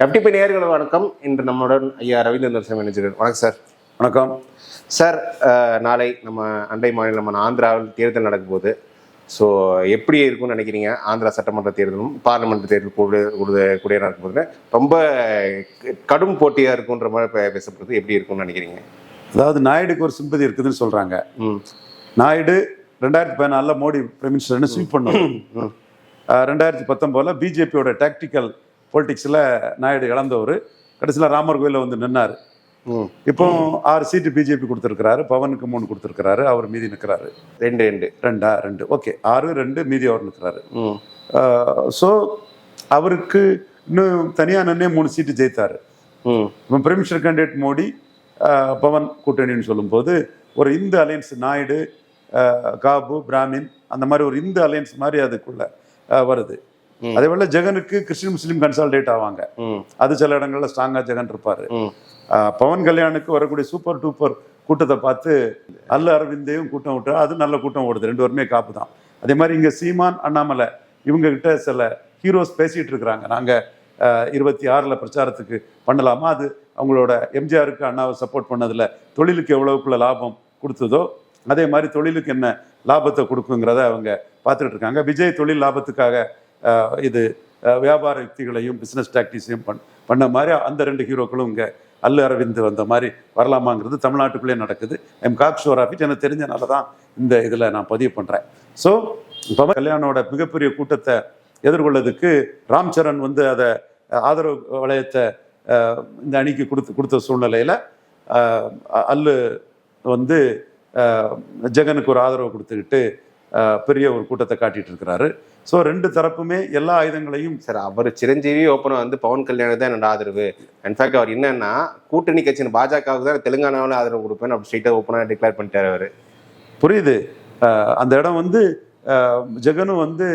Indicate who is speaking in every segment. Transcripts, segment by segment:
Speaker 1: FTP நேயர்கள் வணக்கம். இன்று நம்முடன் ஐயா ரவீந்திரன் சார் மேனேஜர் வணக்கம் சார்.
Speaker 2: வணக்கம்.
Speaker 1: சார் நாளை நம்ம அண்டை மாநிலமான ஆந்திராவில் தேர்தல் நடக்கும் போது ஸோ எப்படி இருக்கும்னு நினைக்கிறீங்க? ஆந்திரா சட்டமன்ற தேர்தலும் பார்லிமெண்ட் தேர்தல் கூட கூட- கூட நடக்கும் போது ரொம்ப கடும் போட்டியாக இருக்குன்ற மாதிரி பே- பேசப்படுது. எப்படி இருக்கும்னு நினைக்கிறீங்க?
Speaker 2: அதாவது நாயுடுக்கு ஒரு சிம்பதி இருக்குதுன்னு சொல்றாங்க.
Speaker 1: ம்.
Speaker 2: நாயுடு ரெண்டாயிரத்தி பதினாலில் மோடி பிரைம் மினிஸ்டர்னு ஸ்வீப் பண்ணோம். ரெண்டாயிரத்தி பத்தொம்போதுல பிஜேபியோட டாக்டிக்கல் பொலிட்டிக்ஸில் நாயுடு இழந்தவர். கடைசியில் ராமர் கோயிலில் வந்து நின்னார். இப்போ ஆறு சீட்டு பிஜேபி கொடுத்துருக்கிறாரு பவனுக்கு மூணு கொடுத்துருக்கிறாரு அவர் மீதி நிற்கிறாரு
Speaker 1: ரெண்டு ரெண்டு.
Speaker 2: ரெண்டா ரெண்டு. ஓகே ஆறு ரெண்டு மீதி அவர் நிற்கிறாரு ஸோ அவருக்கு இன்னும் தனியாக நின்னே மூணு சீட்டு ஜெயித்தாரு. இப்போ prime minister candidate Modi Pawan கூட்டணின்னு சொல்லும்போது ஒரு இந்து அலையன்ஸ் நாயுடு காபு பிராமின் அந்த மாதிரி ஒரு இந்து அலையன்ஸ் மாதிரி அதுக்குள்ள வருது. அதே போல ஜெகனுக்கு கிறிஸ்டின் முஸ்லீம் கன்சால்டேட் ஆவாங்க. அது சில இடங்கள்ல ஸ்ட்ராங்கா ஜெகன் இருப்பாரு. பவன் கல்யாணுக்கு வரக்கூடிய சூப்பர் டூப்பர் கூட்டத்தை பார்த்து அல்ல அரவிந்தையும் கூட்டம் விட்டா அது நல்ல கூட்டம் ஓடுது. ரெண்டு பேருமே காப்பு தான். அதே மாதிரி இங்க சீமான் அண்ணாமலை இவங்க கிட்ட சில ஹீரோஸ் பேசிட்டு இருக்கிறாங்க. நாங்க இருபத்தி ஆறுல பிரச்சாரத்துக்கு பண்ணலாமா? அது அவங்களோட எம்ஜிஆருக்கு அண்ணாவை சப்போர்ட் பண்ணதுல தொழிலுக்கு எவ்வளவுக்குள்ள லாபம் கொடுத்ததோ அதே மாதிரி தொழிலுக்கு என்ன லாபத்தை கொடுக்குங்கிறத அவங்க பார்த்துட்டு இருக்காங்க. விஜய் தொழில் லாபத்துக்காக இது வியாபார யுக்திகளையும் பிஸ்னஸ் டாக்டிஸையும் பண் பண்ண மாதிரி அந்த ரெண்டு ஹீரோக்களும் இங்கே அல்லு அரவிந்த் வந்த மாதிரி வரலாமாங்கிறது தமிழ்நாட்டுக்குள்ளே நடக்குது. எம் காக் ஷோராஃபிட் எனக்கு தெரிஞ்சனால தான் இந்த இதில் நான் பதிவு பண்ணுறேன் ஸோ பவன் கல்யாணோட மிகப்பெரிய கூட்டத்தை எதிர்கொள்ளதுக்கு ராம் சரண் வந்து அதை ஆதரவு வளையத்தை இந்த அணிக்கு கொடுத்து கொடுத்த சூழ்நிலையில் அல்லு வந்து ஜெகனுக்கு ஒரு ஆதரவு கொடுத்துக்கிட்டு பெரிய ஒரு கூட்டத்தை காட்டிகிட்டு இருக்கிறாரு. ஸோ ரெண்டு தரப்புமே எல்லா ஆயுதங்களையும்
Speaker 1: சார் அவர் சிரஞ்சீவி ஓப்பனாக வந்து பவன் கல்யாணம் தான் என்னோட ஆதரவு. இன்ஃபேக்ட் அவர் என்னன்னா கூட்டணி கட்சியின் பாஜகவுக்கு தான் தெலுங்கானாவில் ஆதரவு கொடுப்பேன் அப்படி ஸ்ட்ரைட்டாக ஓப்பனாக டிக்ளேர் பண்ணிட்டாரு அவர்.
Speaker 2: புரியுது. அந்த இடம் வந்து ஜெகனும் வந்து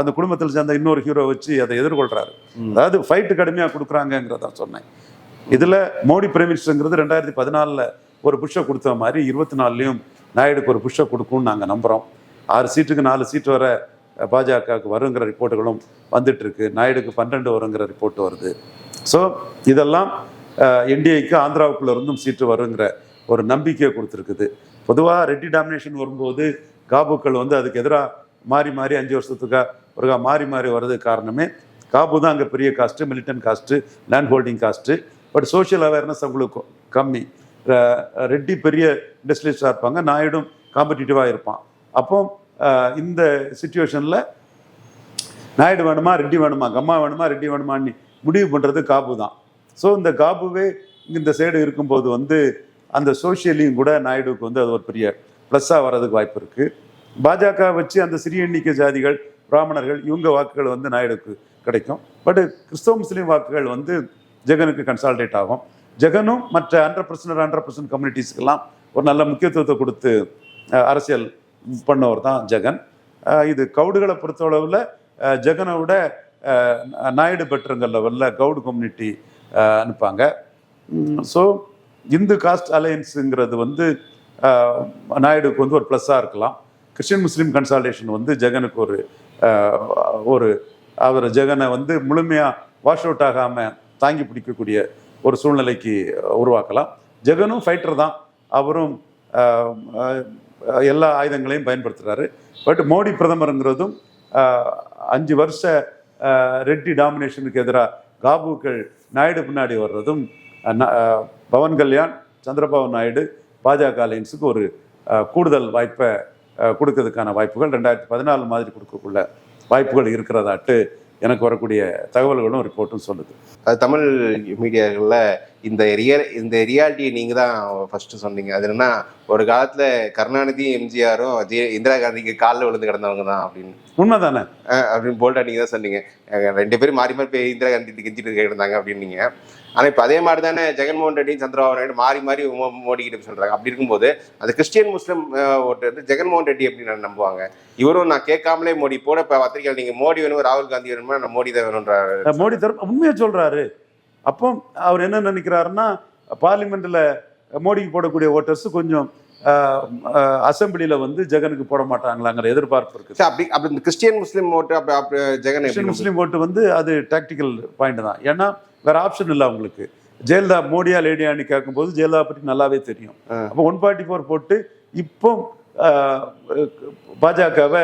Speaker 2: அந்த குடும்பத்தில் சேர்ந்த இன்னொரு ஹீரோ வச்சு அதை எதிர்கொள்றாரு. அதாவது ஃபைட்டு கடுமையாக கொடுக்குறாங்கங்கிறத சொன்னேன். இதில் மோடி பிரைம் மினிஸ்டருங்கிறது ரெண்டாயிரத்தி பதினாலில் ஒரு புஷ்ஷை கொடுத்த மாதிரி இருபத்தி நாலுலேயும் நாயுடுக்கு ஒரு புஷ்ஷை கொடுக்கும்னு நாங்கள் நம்புகிறோம் ஆறு சீட்டுக்கு நாலு சீட்டு வர பாஜகவுக்கு வருங்கிற ரிப்போர்ட்டுகளும் வந்துட்டுருக்கு. நாயுடுக்கு பன்னெண்டு வருங்கிற ரிப்போர்ட் வருது. ஸோ இதெல்லாம் என்டிஏக்கு ஆந்திராவுக்குள்ள இருந்தும் சீட்டு வருங்கிற ஒரு நம்பிக்கையை கொடுத்துருக்குது. பொதுவாக ரெட்டி டாமினேஷன் வரும்போது காபுக்கள் வந்து அதுக்கு எதிராக மாறி மாறி அஞ்சு வருஷத்துக்கா ஒருக்கா மாறி மாறி வர்றது காரணமே காபு தான் அங்கே பெரிய caste militant caste land holding caste but social awareness அவங்களுக்கு கம்மி. ரெட்டி பெரிய இண்டஸ்ட்ரியலிஸ்டாக இருப்பாங்க. நாயுடும் காம்படிட்டிவாக இருப்பான். அப்போ இந்த சுச்சுவேஷனில் நாயுடு வேணுமா ரெட்டி வேணுமா கம்மா வேணுமா ரெட்டி வேணுமான்னு முடிவு பண்ணுறது காபு தான். ஸோ இந்த காபுவே இந்த சைடு இருக்கும்போது வந்து அந்த சோசியலையும் கூட நாயுடுவுக்கு வந்து அது ஒரு பெரிய ப்ளஸ்ஸாக வர்றதுக்கு வாய்ப்பு இருக்குது பாஜக வச்சு அந்த சிறிய எண்ணிக்கை ஜாதிகள் பிராமணர்கள் இவங்க வாக்குகள் வந்து நாயுடுக்கு கிடைக்கும். பட் கிறிஸ்தவ முஸ்லீம் வாக்குகள் வந்து ஜெகனுக்கு கன்சால்டேட் ஆகும். ஜெகனும் மற்ற ஹண்ட்ரட் பர்சன்ட் ஹண்ட்ரட் பர்சன்ட் கம்யூனிட்டிஸ்க்கெல்லாம் ஒரு நல்ல முக்கியத்துவத்தை கொடுத்து அரசியல் பண்ணவர் தான் ஜெகன் இது கவுடுகளை பொறுத்தளவில் ஜெகனை விட நாயுடு பெற்றங்க லெவலில் கவுடு கம்யூனிட்டி அனுப்பாங்க. ஸோ இந்து காஸ்ட் அலையன்ஸுங்கிறது வந்து நாயுடுக்கு வந்து ஒரு ப்ளஸ்ஸாக இருக்கலாம். கிறிஸ்டின் முஸ்லீம் கன்சால்டேஷன் வந்து ஜெகனுக்கு ஒரு ஒரு அவர் ஜெகனை வந்து முழுமையாக வாஷ் அவுட் ஆகாமல் தாங்கி பிடிக்கக்கூடிய ஒரு சூழ்நிலைக்கு உருவாக்கலாம். ஜெகனும் ஃபைட்டர் தான். அவரும் எல்லா ஆயுதங்களையும் பயன்படுத்துகிறாரு பட் மோடி பிரதமருங்கிறதும் அஞ்சு வருஷ ரெட்டி டாமினேஷனுக்கு எதிராக காபுக்கள் நாயுடு பின்னாடி வர்றதும் ந- பவன் கல்யாண் சந்திரபாபு நாயுடு பாஜக அலையன்ஸுக்கு ஒரு கூடுதல் வாய்ப்பை கொடுக்கறதுக்கான வாய்ப்புகள் ரெண்டாயிரத்தி பதினாலு மாதிரி கொடுக்கக்குள்ள வாய்ப்புகள் இருக்கிறதாட்டு எனக்கு வரக்கூடிய தகவல்களும் ரிப்போர்ட்டும் சொல்லுது.
Speaker 1: அது தமிழ் மீடியாக்களில் இந்த ரியல் இந்த ரியாலிட்டியை நீங்கள் தான் ஃபர்ஸ்ட் சொன்னீங்க. அது என்னன்னா ஒரு காலத்தில் கருணாநிதி எம்ஜிஆரும் ஜெய இந்திரா காந்திக்கு காலில் விழுந்து கிடந்தவங்க தான் அப்படின்னு.
Speaker 2: உண்மைதானே?
Speaker 1: அஹ் அப்படின்னு போல்டா நீங்கள் தான் சொன்னீங்க. ரெண்டு பேரும் மாறி மாறி போய் இந்திரா காந்தி கெஞ்சிட்டு இருந்தாங்க அப்படின்னீங்க ஆனால் இப்போ அதே மாதிரி தானே ஜெகன்மோகன் ரெட்டி சந்திரபாபு நாயுடு மாறி மாறி மோடி கிட்ட சொல்கிறாங்க அப்படி இருக்கும்போது அது கிறிஸ்டியன் முஸ்லீம் ஓட்டு வந்து ஜெகன்மோகன் ரெட்டி எப்படி நம்புவாங்க? இவரும் நான் கேட்காமலே மோடி போட இப்போ பத்திரிகையில் நீங்கள் மோடி வேணும் ராகுல் காந்தி வேணுமா நான் மோடி தான் வேணுன்றாரு
Speaker 2: மோடி தரப்பு உண்மையை சொல்றாரு. அப்போ அவர் என்ன நினைக்கிறாருன்னா பார்லிமெண்ட்ல மோடிக்கு போடக்கூடிய ஓட்டர்ஸ் கொஞ்சம் அசம்பிளியில வந்து ஜெகனுக்கு போட மாட்டாங்களாங்கிற எதிர்பார்ப்பு இருக்கு.
Speaker 1: அப்படி அப்படி இந்த கிறிஸ்டியன் முஸ்லீம் ஓட்டு அப்படி ஜெகன்
Speaker 2: முஸ்லீம் ஓட்டு வந்து அது டாக்டிக்கல் பாயிண்ட் தான். ஏன்னா வேற ஆப்ஷன் இல்லை அவங்களுக்கு. ஜெயலலிதா மோடியா லேடியான்னு கேட்கும்போது ஜெயலலிதா பற்றி நல்லாவே தெரியும். அப்போ ஒன் ஃபார்ட்டி ஃபோர் போட்டு இப்போ பாஜகவை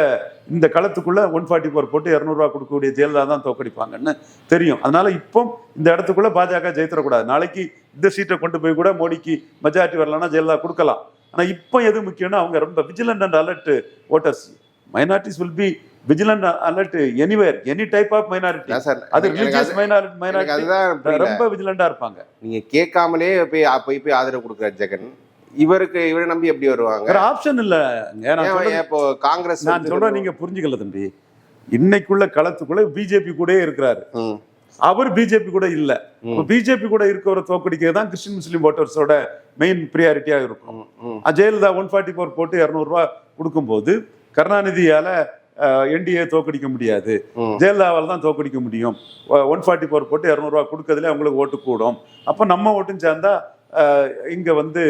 Speaker 2: இந்த களத்துக்குள்ள ஒன் ஃபார்ட்டி ஃபோர் போட்டு இரநூறுவா கொடுக்கக்கூடிய ஜெயலலிதா தான் தோக்கடிப்பாங்கன்னு தெரியும். அதனால இப்போ இந்த இடத்துக்குள்ள பாஜக ஜெயித்திடக்கூடாது. நாளைக்கு இந்த சீட்டை கொண்டு போய் கூட மோடிக்கு மெஜாரிட்டி வரலன்னா ஜெயலலிதா கொடுக்கலாம். ஆனா இப்போ எது முக்கியம்னா அவங்க ரொம்ப vigilant and alert voters minorities will be vigilant alert anywhere any type of minority
Speaker 1: sir
Speaker 2: அது ரிலீஜியஸ் மைனாரிட்டி மைனாரிட்டி
Speaker 1: அதுதான்.
Speaker 2: ரொம்ப விஜிலண்டா இருப்பாங்க.
Speaker 1: நீங்க கேட்காமலே போய் போய் போய் ஆதரவு கொடுக்குற ஜெகன். இவருக்கு இவரை நம்பி எப்படி வருவாங்க?
Speaker 2: வேற ஆப்ஷன் இல்ல.
Speaker 1: இப்போ காங்கிரஸ்
Speaker 2: நான் சொல்றேன் நீங்க புரிஞ்சுக்கல தம்பி. இன்னைக்குள்ள களத்துக்குள்ள பிஜேபி கூட இருக்கிறாரு. அவர் பிஜேபி கூட இல்ல. பிஜேபி கூட இருக்கிற தோக்கடிக்கிறது தான் கிறிஸ்டின் முஸ்லீம் ஓட்டர்ஸோட மெயின் ப்ரியாரிட்டியா இருக்கும். ஜெயலலிதா ஒன் ஃபார்ட்டி ஃபோர் போட்டு இரநூறுவா கொடுக்கும்போது கருணாநிதியால என்டிஏ தோக்கடிக்க முடியாது. ஜெயலலிதாவால் தான் தோக்கடிக்க முடியும். ஒன் ஃபார்ட்டி ஃபோர் போட்டு இரநூறுவா கொடுக்கறதுல அவங்களுக்கு ஓட்டு கூடும். அப்போ நம்ம ஓட்டும் சேர்ந்தா இங்க வந்து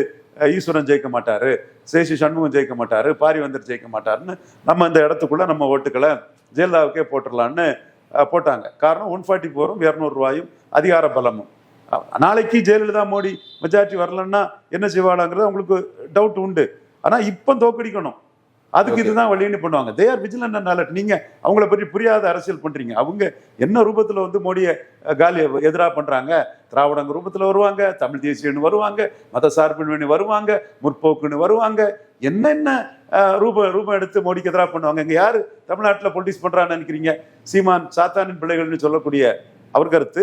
Speaker 2: ஈஸ்வரன் ஜெயிக்க மாட்டாரு சேஷி சண்முகம் ஜெயிக்க மாட்டாரு பாரிவந்தர் ஜெயிக்க மாட்டாருன்னு நம்ம இந்த இடத்துக்குள்ள நம்ம ஓட்டுக்களை ஜெயலலிதாவுக்கே போட்டுடலான்னு போட்டாங்க. காரணம் ஒன் ஃபார்ட்டி ஃபோரும் இரநூறுவாயும் அதிகார பலமும். நாளைக்கு ஜெயலலிதா மோடி மெஜாரிட்டி வரலன்னா என்ன செய்வாளாங்கிறது அவங்களுக்கு டவுட் உண்டு. ஆனா இப்போ தோக்கடிக்கணும். அதுக்கு. இதுதான் வழின்னு பண்ணுவாங்க. They are vigilant and alert நீங்க அவங்கள பற்றி புரியாத அரசியல் பண்றீங்க. அவங்க என்ன ரூபத்துல வந்து மோடியை காலி எதிரா பண்றாங்க? திராவிடங்க ரூபத்துல வருவாங்க தமிழ் தேசியன்னு வருவாங்க மத சார்பின்மை வருவாங்க முற்போக்குன்னு வருவாங்க. என்னென்ன ரூப ரூபம் எடுத்து மோடிக்கு எதிராக பண்ணுவாங்க? இங்க யாரு தமிழ்நாட்டுல பொலிட்டிக்ஸ் பண்றான்னு நினைக்கிறீங்க? சீமான் சாத்தானின் பிள்ளைகள்னு சொல்லக்கூடிய அவர் கருத்து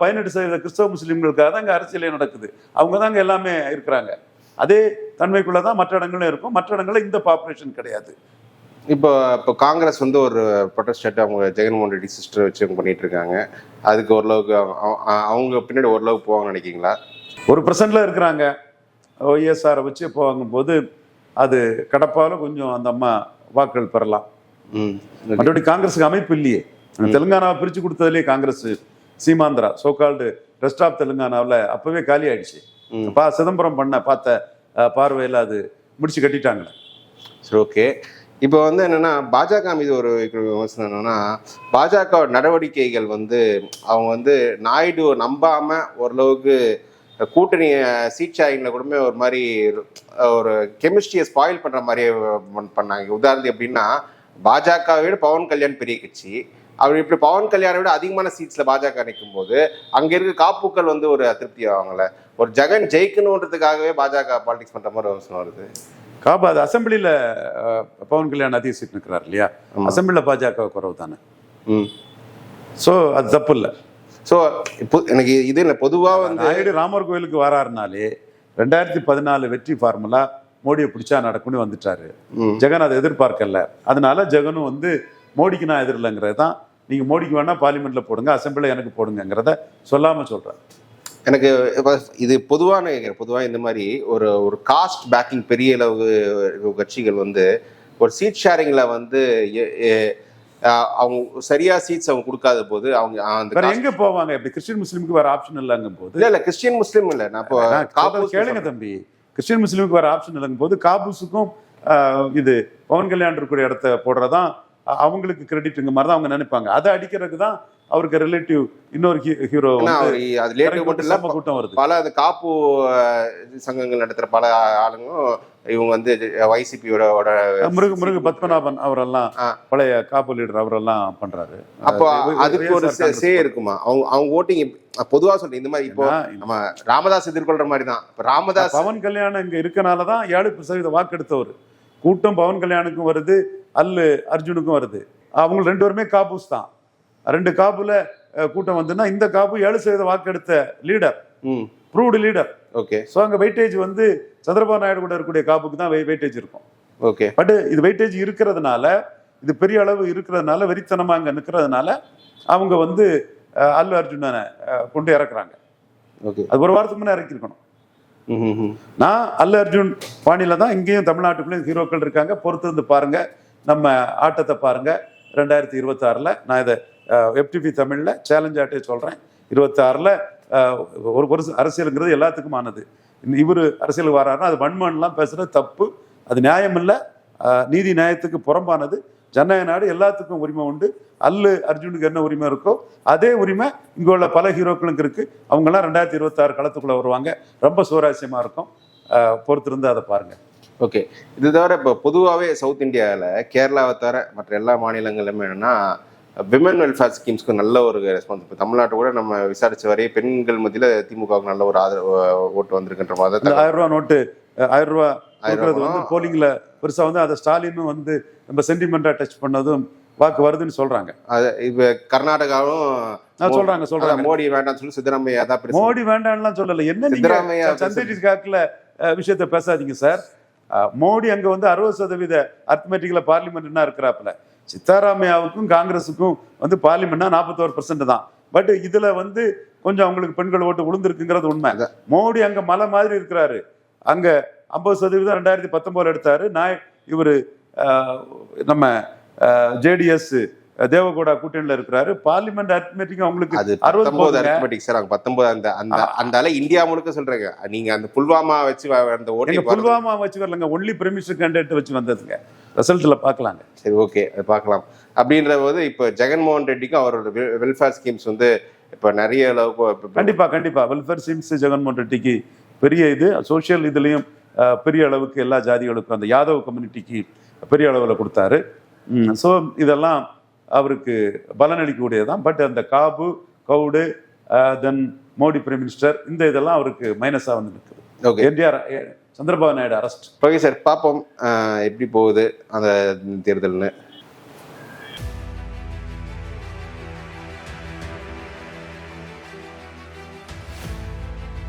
Speaker 2: பதினெட்டு சதவீத கிறிஸ்தவ முஸ்லிம்களுக்காக தான் இங்க அரசியலே நடக்குது. அவங்க தாங்க எல்லாமே இருக்கிறாங்க. அதே தன்மைக்குள்ள தான் மற்ற இடங்களும் இருக்கும். மற்ற இடங்கள்ல இந்த பாப்புலேஷன் கிடையாது.
Speaker 1: இப்போ இப்போ காங்கிரஸ் வந்து ஒரு ப்ரொட்டஸ்ட் அவங்க ஜெகன்மோகன் ரெட்டி சிஸ்டர் வச்சு அவங்க பண்ணிட்டு இருக்காங்க அதுக்கு ஓரளவுக்கு அவங்க- பின்னாடி ஓரளவுக்கு போவாங்க நினைக்கிறீங்களா?
Speaker 2: ஒரு பர்சன்ட்ல இருக்கிறாங்க. ஒய்எஸ்ஆரை வச்சு போகும்போது அது கடப்பால கொஞ்சம் அந்த அம்மா வாக்குகள் பெறலாம். மற்றபடி காங்கிரஸுக்கு அமைப்பு இல்லையே. தெலுங்கானாவை பிரிச்சு கொடுத்ததுலேயே Congress Seemandhra so called rest of தெலுங்கானாவில் அப்பவே காலி ஆயிடுச்சு. பா சிதம்பரம் பண்ண பார்த்த பார்வையில அது முடிச்சு கட்டிட்டாங்க.
Speaker 1: சரி ஓகே. இப்போ வந்து என்னன்னா பாஜக மீது ஒரு விமர்சனம் என்னன்னா பாஜக நடவடிக்கைகள் வந்து அவங்க வந்து நாயுடு நம்பாம ஓரளவுக்கு கூட்டணி சீட் ஷேரிங்ல கூடமே ஒரு மாதிரி ஒரு கெமிஸ்ட்ரியை ஸ்பாயில் பண்ற மாதிரி பண்ணாங்க. உதாரணத்துக்கு எப்படின்னா பாஜகவை விட பவன் கல்யாண் பெரிய கட்சி. அவர் இப்படி பவன் கல்யாணை விட அதிகமான சீட்ஸ்ல பாஜக நிற்கும் போது அங்க இருக்க காப்புக்கள் வந்து ஒரு அதிருப்தி ஆவாங்கல்ல? ஒரு ஜெகன் ஜெயிக்கணுன்றதுக்காகவே பாஜக பாலிடிக்ஸ் பண்ற மாதிரி விமர்சனம் வருது.
Speaker 2: காபா அது அசம்பிளியில பவன் கல்யாண் அதிக சீட் நிற்கிறார் இல்லையா?
Speaker 1: ஆமா.
Speaker 2: அசம்பிளில பாஜக குறவு தானே.
Speaker 1: ம்.
Speaker 2: ஸோ அது தப்பு இல்லை.
Speaker 1: ஸோ இப்போ எனக்கு இது இல்லை பொதுவாக வந்து
Speaker 2: நாயுடு ராமர் கோயிலுக்கு வராருனாலே ரெண்டாயிரத்தி பதினாலு வெற்றி ஃபார்முலா மோடியை பிடிச்சா நடக்கும்னு வந்துட்டாரு. ஜெகன் அதை எதிர்பார்க்கல. அதனால ஜெகனும் வந்து மோடிக்கு நான் எதிரில்லைங்கிறது தான். நீங்க மோடிக்கு வேணா பார்லிமெண்ட்ல போடுங்க அசம்பிளில எனக்கு போடுங்கிறத சொல்லாம சொல்றேன்.
Speaker 1: எனக்கு இது பொதுவான பொதுவாக இந்த மாதிரி ஒரு ஒரு காஸ்ட் பேக்கிங் பெரிய அளவு கட்சிகள் வந்து ஒரு சீட் ஷேரிங்ல வந்து அவங்க சரியா சீட்ஸ் அவங்க கொடுக்காத போது அவங்க அந்த
Speaker 2: எங்க போவாங்க? இப்படி கிறிஸ்டின் முஸ்லீமுக்கு வேற ஆப்ஷன் இல்லைங்கும் போது
Speaker 1: இல்ல இல்ல கிறிஸ்டியன் முஸ்லீம் இல்ல. நான் இப்போ காப்பூஸ்
Speaker 2: கேளுங்க தம்பி. கிறிஸ்டின் முஸ்லீமுக்கு வேற ஆப்ஷன் இல்லைங்கும் போது காபூஸுக்கும் இது பவன் கல்யாண் இருக்கக்கூடிய இடத்த போடுறதான் அவங்களுக்கு கிரெடிட்டுங்க மாதிரி தான் அவங்க நினைப்பாங்க. அதை அடிக்கிறதுக்கு தான் அவருக்கு ரிலேட்டிவ் இன்னொரு ஹீரோ
Speaker 1: அது லேட்டு மட்டும் இல்ல
Speaker 2: கூட்டம் வருது.
Speaker 1: பல அந்த காப்பு சங்கங்கள் நடத்துற பல ஆளுங்களும் இவங்க வந்து வைசிபியோட
Speaker 2: முருக முருக பத்மநாபன் அவரெல்லாம். பழைய காப்பு லீடர் அவரெல்லாம் பண்றாரு.
Speaker 1: அப்போ
Speaker 2: அது
Speaker 1: அதுக்கு ஒரு சே இருக்குமா? அவங்க அவங்க ஓட்டிங் பொதுவா சொல்றேன் இந்த மாதிரி இப்போ நம்ம ராமதாஸ் எதிர்கொள்ற மாதிரி தான். இப்ப ராமதாஸ்
Speaker 2: பவன் கல்யாணம் இங்க இருக்கனால தான் ஏழு சதவீத வாக்கு எடுத்தவர் கூட்டம் பவன் கல்யாணுக்கும் வருது அல்லு அர்ஜுனுக்கும் வருது. அவங்க ரெண்டு பேருமே காபூஸ் தான். ரெண்டு காப்புல கூட்டம் வந்துன்னா இந்த காப்பு ஏழு சதவீத வாக்கு எடுத்த leader proved leader.
Speaker 1: Okay.
Speaker 2: So அங்க வெயிட்டேஜ் வந்து சந்திரபாபு நாயுடு கூட இருக்கக்கூடிய காப்புக்கு தான் வெயிட்டேஜ் இருக்கும்.
Speaker 1: ஓகே.
Speaker 2: பட் இது வெயிட்டேஜ் இருக்கிறதுனால இது பெரிய அளவு இருக்கிறதுனால வெறித்தனமா அங்க நிற்கிறதுனால அவங்க வந்து அல்லு அர்ஜுனனை கொண்டு இறக்குறாங்க.
Speaker 1: ஓகே.
Speaker 2: அது ஒரு வாரத்துக்கு முன்னே இறக்கிருக்கணும் நான் அல்ல அர்ஜுன் பாணியில தான் இங்கேயும் தமிழ்நாட்டுக்குள்ளேயும் ஹீரோக்கள் இருக்காங்க. பொறுத்து இருந்து பாருங்க. நம்ம ஆட்டத்தை பாருங்கள் ரெண்டாயிரத்தி இருபத்தாறில் நான் இதை எப்டிபி தமிழில் சேலஞ்ச் ஆட்டே சொல்கிறேன் இருபத்தாறில் ஒரு ஒரு அரசியலுங்கிறது எல்லாத்துக்கும் ஆனது. இவர் அரசியலுக்கு வராருன்னா அது வன்மன்லாம் பேசுகிறது தப்பு. அது நியாயம் இல்லை. நீதி நியாயத்துக்கு புறம்பானது. ஜனநாயக நாடு எல்லாத்துக்கும் உரிமை உண்டு. அல்லு அர்ஜுனுக்கு என்ன உரிமை இருக்கோ அதே உரிமை இங்கே உள்ள பல ஹீரோக்களுக்கு இருக்குது அவங்கெல்லாம் ரெண்டாயிரத்தி இருபத்தாறு களத்துக்குள்ளே வருவாங்க. ரொம்ப சுவாரஸ்யமாக இருக்கும். பொறுத்திருந்து அதை பாருங்கள்
Speaker 1: ஓகே. இது தவிர இப்போ பொதுவாகவே சவுத் இந்தியாவில் கேரளாவை தவிர மற்ற எல்லா மாநிலங்களிலுமே என்னன்னா விமன் வெல்ஃபேர் ஸ்கீம்ஸ்க்கு நல்ல ஒரு ரெஸ்பான்ஸ் இப்போ தமிழ்நாட்டு கூட நம்ம விசாரிச்ச வரையே பெண்கள் மத்தியில் திமுகவுக்கு நல்ல ஒரு ஆதரவு ஓட்டு வந்திருக்கின்ற மாதிரி
Speaker 2: ஆயிரம் ரூபா நோட்டு ஆயிரம் ரூபா. வந்து போலிங்ல பெருசா வந்து அதை ஸ்டாலினும் வந்து நம்ம சென்டிமெண்டா டச் பண்ணதும் வாக்கு வருதுன்னு சொல்றாங்க.
Speaker 1: அது இப்போ கர்நாடகாவும்
Speaker 2: நான் சொல்றாங்க சொல்றாங்க.
Speaker 1: மோடி வேண்டாம்னு சொல்லி சித்தராமையா தான்
Speaker 2: மோடி வேண்டாம்லாம் சொல்லல. என்ன
Speaker 1: சித்தராமையா
Speaker 2: சந்தேஷ் காக்குல விஷயத்த பேசாதீங்க சார். மோடி அங்க வந்து அறுபது சதவீத அர்த்தமெட்டிக்ல பார்லிமெண்ட்னா இருக்கிறாப்புல? சித்தாராமையாவுக்கும் காங்கிரஸுக்கும் வந்து பார்லிமெண்ட்னா நாற்பத்தோரு பர்சன்ட் தான். பட் இதுல வந்து கொஞ்சம் அவங்களுக்கு பெண்கள் ஓட்டு விழுந்திருக்குங்கிறது உண்மை. மோடி அங்க மலை மாதிரி இருக்கிறாரு. அங்க ஐம்பது சதவீதம் ரெண்டாயிரத்தி பத்தொன்பதுல எடுத்தாரு. நாய் இவரு நம்ம ஜேடிஎஸ் தேவகோடா கூட்டணியில இருக்கிறாரு. பார்லிமெண்ட் அர்த்தமெட்டிக் அவங்களுக்கு
Speaker 1: அது பத்தொன்பது. அரித்மெட்டிக் சார் அவங்க பத்தொன்பது அந்த அந்த அந்த அலை இந்தியா முழுக்க சொல்றாங்க. நீங்க அந்த புல்வாமா வச்சு அந்த ஓட்டி
Speaker 2: புல்வாமா வச்சு வரலங்க ஒன்லி பிரமிஷன் கேண்டேட் வச்சு வந்ததுங்க. ரிசல்ட்ல பார்க்கலாங்க.
Speaker 1: சரி ஓகே பார்க்கலாம். அப்படின்ற போது இப்போ ஜெகன்மோகன் ரெட்டிக்கும் அவரோட வெல்ஃபேர் ஸ்கீம்ஸ் வந்து இப்போ நிறைய அளவுக்கு இப்ப-
Speaker 2: கண்டிப்பா கண்டிப்பா. வெல்ஃபேர் ஸ்கீம்ஸ் ஜெகன்மோகன் ரெட்டிக்கு பெரிய இது. சோஷியல் இதுலயும் பெரிய அளவுக்கு எல்லா ஜாதிகளுக்கும் அந்த யாதவ் கம்யூனிட்டிக்கு பெரிய அளவில் கொடுத்தாரு. ஸோ இதெல்லாம் அவருக்கு பலனளிக்கக்கூடியது தான் பட் அந்த Kapu Goud then Modi prime minister இந்த இதெல்லாம் அவருக்கு மைனஸாக வந்து நிற்குது
Speaker 1: okay
Speaker 2: NTR Chandrababu Naidu arrest
Speaker 1: okay sir பார்ப்போம். எப்படி போகுது அந்த தேர்தல்னு.